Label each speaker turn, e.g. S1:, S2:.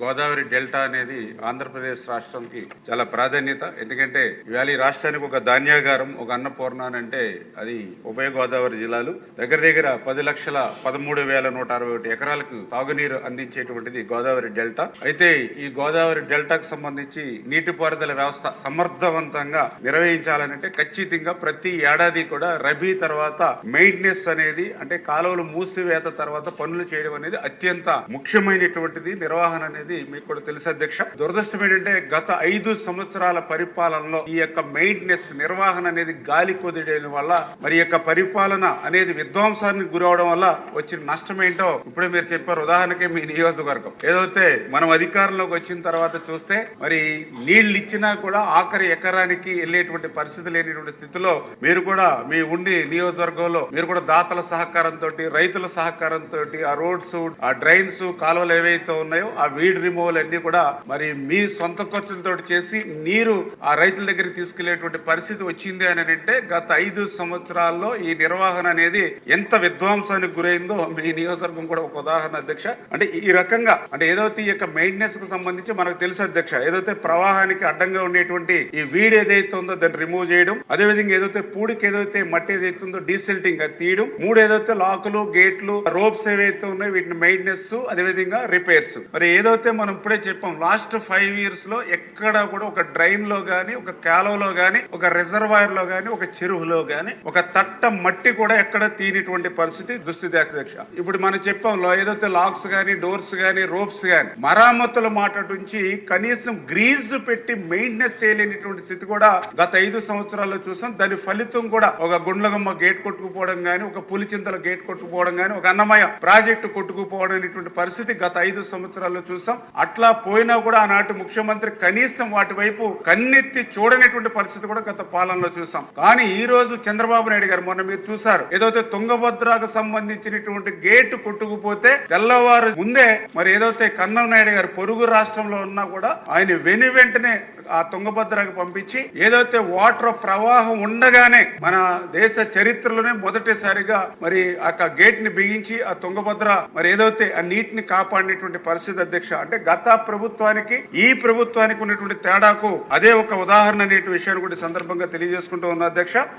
S1: Godavari delta అనేది ఆంధ్రప్రదేశ్ రాష్ట్రానికి చాలా ప్రాధాన్యత. ఎందుకంటే ఇవాళ ఈ రాష్ట్రానికి ఒక ధాన్యాగారం ఒక అన్నపూర్ణ అని అంటే అది ఉభయ గోదావరి జిల్లాలు. దగ్గర దగ్గర పది లక్షల పదమూడు వేల నూట అరవై ఒకటి ఎకరాలకు తాగునీరు అందించేటువంటిది గోదావరి డెల్టా. అయితే ఈ గోదావరి డెల్టాకు సంబంధించి నీటిపారుదల వ్యవస్థ సమర్థవంతంగా నిర్వహించాలనంటే ఖచ్చితంగా ప్రతి ఏడాది కూడా రబీ తర్వాత మెయింటెనెన్స్ అనేది అంటే కాలువలు మూసివేత తర్వాత పనులు చేయడం అనేది అత్యంత ముఖ్యమైనటువంటిది నిర్వహణ అనేది మీకు కూడా తెలుసు అధ్యక్ష. దురదృష్టం ఏంటంటే గత ఐదు సంవత్సరాల పరిపాలనలో ఈ యొక్క మెయింటెనెన్స్ నిర్వహణ అనేది గాలి కొదిడేయడం వల్ల మరి యొక్క పరిపాలన అనేది విధ్వంసానికి గురవడం వల్ల వచ్చిన నష్టం ఏంటో ఇప్పుడే మీరు చెప్పారు. ఉదాహరణకి మీ నియోజకవర్గం. ఏదైతే మనం అధికారంలోకి వచ్చిన తర్వాత చూస్తే మరి నీళ్ళు ఇచ్చినా కూడా ఆఖరి ఎకరానికి వెళ్ళేటువంటి పరిస్థితి లేనిటువంటి స్థితిలో మీరు కూడా మీ ఉండి నియోజకవర్గంలో మీరు కూడా దాతల సహకారంతో రైతుల సహకారంతో ఆ రోడ్స్ ఆ డ్రైన్స్ కాలువలు ఏవైతే ఉన్నాయో ఆ వీడ్ రిమూవల్ అన్ని కూడా మరి మీ సొంత ఖర్చులతో చేసి నీరు ఆ రైతుల దగ్గరికి తీసుకెళ్ళేటువంటి పరిస్థితి వచ్చింది అని అంటే గత ఐదు సంవత్సరాల్లో ఈ నిర్వహణ అనేది ఎంత విధ్వంసానికి గురైందో మీ నియోజకవర్గం కూడా ఒక ఉదాహరణ అధ్యక్ష. అంటే ఈ రకంగా అంటే ఏదైతే ఈ యొక్క మెయింటెనెన్స్కు సంబంధించి మనకు తెలుసు అధ్యక్ష ఏదైతే ప్రవాహానికి అడ్డంగా ఉండేటువంటి ఈ వీడ్ ఏదైతే ఉందో దాన్ని రిమూవ్ చేయడం అదే విధంగా ఏదైతే పూడికి ఏదైతే మట్టి ఏదైతే ఉందో డీసెల్టింగ్ అది తీయడం మూడు ఏదైతే లాకులు గేట్లు రోప్స్ ఏవైతే ఉన్నాయో వీటిని మెయింటెనెన్స్ అదే విధంగా రిపేర్స్ మరి ఏదైతే మనం ఇప్పుడే చెప్పాం లాస్ట్ ఫైవ్ ఇయర్స్లో ఎక్కడ కూడా ఒక డ్రైన్లో గానీ ఒక కాలువలో గానీ ఒక రిజర్వాయర్లో గానీ ఒక చెరువులో గానీ ఒక తట్ట మట్టి కూడా ఎక్కడ తీనిటువంటి పరిస్థితి దుస్థితి అధ్యక్ష ఇప్పుడు మనం చెప్పాం లో ఏదైతే లాక్స్ గానీ డోర్స్ గానీ రోప్స్ గానీ మరామతుల మాట నుంచి కనీసం గ్రీజ్ పెట్టి మెయింటెనెన్స్ చేయలేనిటువంటి స్థితి కూడా గత ఐదు సంవత్సరాల్లో చూసాం. దాని ఫలితం కూడా ఒక గుండ్లగమ్మ గేట్ కొట్టుకుపోవడం గానీ ఒక పులిచింతల గేట్ కొట్టుకుపోవడం గానీ ఒక అన్నమయ్య ప్రాజెక్టు కొట్టుకుపోవడం అనేటువంటి పరిస్థితి గత ఐదు సంవత్సరాల్లో చూసాం. అట్లా పోయినా కూడా ఆనాటి ముఖ్యమంత్రి కనీసం వాటి వైపు కన్నెత్తి చూడనటువంటి పరిస్థితి కూడా గత పాలనలో చూసాం. కానీ ఈ రోజు చంద్రబాబు నాయుడు గారు మొన్న మీరు చూసారు ఏదైతే తుంగభద్రకు సంబంధించినటువంటి గేటు కొట్టుకుపోతే తెల్లవారు ముందే మరి ఏదైతే కన్నం నాయుడు గారు పొరుగు రాష్ట్రంలో ఉన్నా కూడా ఆయన వెను వెంటనే ఆ తుంగభద్రకు పంపించి ఏదైతే వాటర్ ప్రవాహం ఉండగానే మన దేశ చరిత్రలోనే మొదటిసారిగా మరి ఆ గేట్ని బిగించి ఆ తుంగభద్ర మరి ఏదైతే ఆ నీటిని కాపాడినటువంటి పరిస్థితి అధ్యక్ష అంటే గత ప్రభుత్వానికి ఈ ప్రభుత్వానికి ఉన్నటువంటి తేడాకు అదే ఒక ఉదాహరణ అనేటువంటి విషయాన్ని కూడా సందర్భంగా తెలియజేసుకుంటూ ఉన్న అధ్యక్ష.